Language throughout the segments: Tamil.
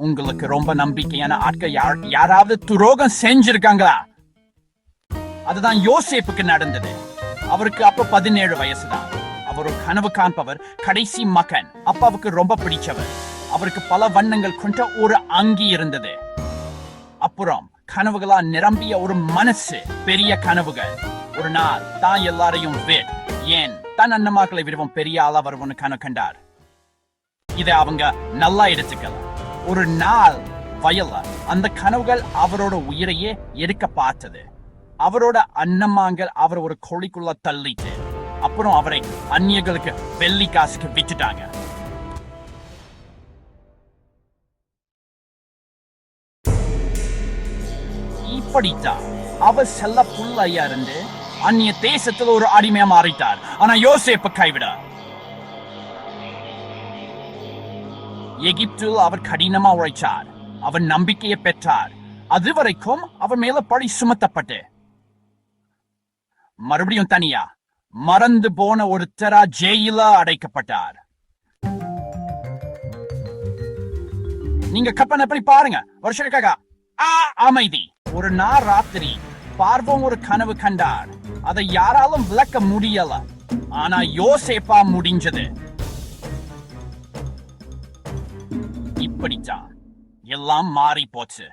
உங்களுக்கு ரொம்ப நம்பிக்கையான ஆட்கள் யார்? யாராவது துரோகம் செஞ்சிருக்காங்களா? அதுதான் யோசேப்புக்கு நடந்தது. அவருக்கு அப்ப பதினேழு வயசுதான். அவர் ஒரு கனவு காண்பவர் கடைசி மகன். அப்பாவுக்கு ரொம்ப பிடிச்சவர். அவருக்கு பல வண்ணங்கள் கொண்ட ஒரு அங்கி இருந்தது. அப்புறம் கனவுகளா நிரம்பிய ஒரு மனசு பெரிய கனவுகள். ஒரு நாள் தான் எல்லாரையும் விட். ஏன்? தன் அண்ணமாக்களை விடவும் பெரிய ஆளா வருவன்னு கனவு கண்டார். இதை அவங்க நல்லா எடுத்துக்கலாம். ஒரு நாள் வயல அந்த கனவுகள் அவரோட உயிரையே எடுக்க பார்த்தது. அவரோட அண்ணமாங்கள் அவர் ஒரு கொழிக்குள்ள தள்ளிட்டு அப்புறம் அவரை அந்நியர்களுக்கு வெள்ளி காசுக்கு விட்டுட்டாங்க இப்படித்தான் அவர் செல்ல புள்ளையா இருந்து அந்நிய தேசத்துல ஒரு அடிமையா மாறிட்டார். ஆனா யோசேப்பு கைவிடார். எகிப்தில் அவர் கடினமா உழைச்சார். அவர் நம்பிக்கையை பெற்றார். அதுவரைக்கும் அவர் மேல பழி சுமத்தப்பட்டு. மறுபடியும் தனியா மறந்து போன ஒருத்தரா ஜெயில அடைக்கப்பட்டார். நீங்க கற்பனை பண்ணி பாருங்க வருஷக்காக ஆ அமைதி. ஒரு நாள் ராத்திரி பார்வோம் ஒரு கனவு கண்டார். அதை யாராலும் விளக்க முடியல. ஆனா யோசேப்பா முடிஞ்சது. இப்படித்தான் எல்லாம் மாறி போச்சு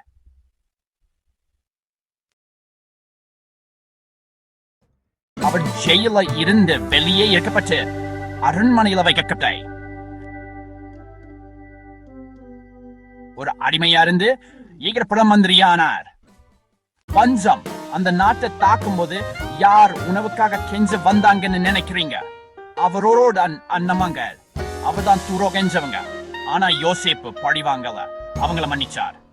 அவர் ஜெயில இருந்து வெளியே இறக்கப்பட்டு அரண்மனையில வைக்கப்பட்டாய் ஒரு அடிமையா இருந்து ஈகர பிரதம மந்திரியானார். பஞ்சம் அந்த நாட்டை தாக்கும் போது யார் உணவுக்காக கெஞ்ச வந்தாங்கன்னு நினைக்கிறீங்க? அவரோட அன்னமங்க அவர்தான் துரோ கெஞ்சவங்க ஆனா யோசேப்பு பழி வாங்கல. அவங்கள மன்னிச்சார்.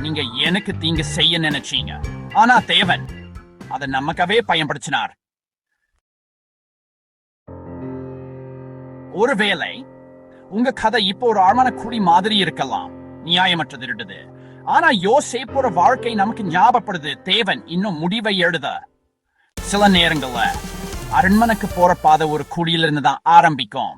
நீங்க எனக்கு தீங்கு செய்ய நினைச்சீங்க. ஆனா தேவன் அதை நமக்காவே பயன்படுத்தினார். ஒருவேளை உங்க கதை இப்போ ஒரு ஆழ்மான குழி மாதிரி இருக்கலாம். நியாயமற்றது இருந்தது. ஆனா யோசேப்போட வாழ்க்கை நமக்கு ஞாபகப்படுது. தேவன் இன்னும் முடிவை எழுத. சில நேரங்கள்ல அரண்மனைக்கு போற பாதை ஒரு குழியிலிருந்து தான் ஆரம்பிக்கும்.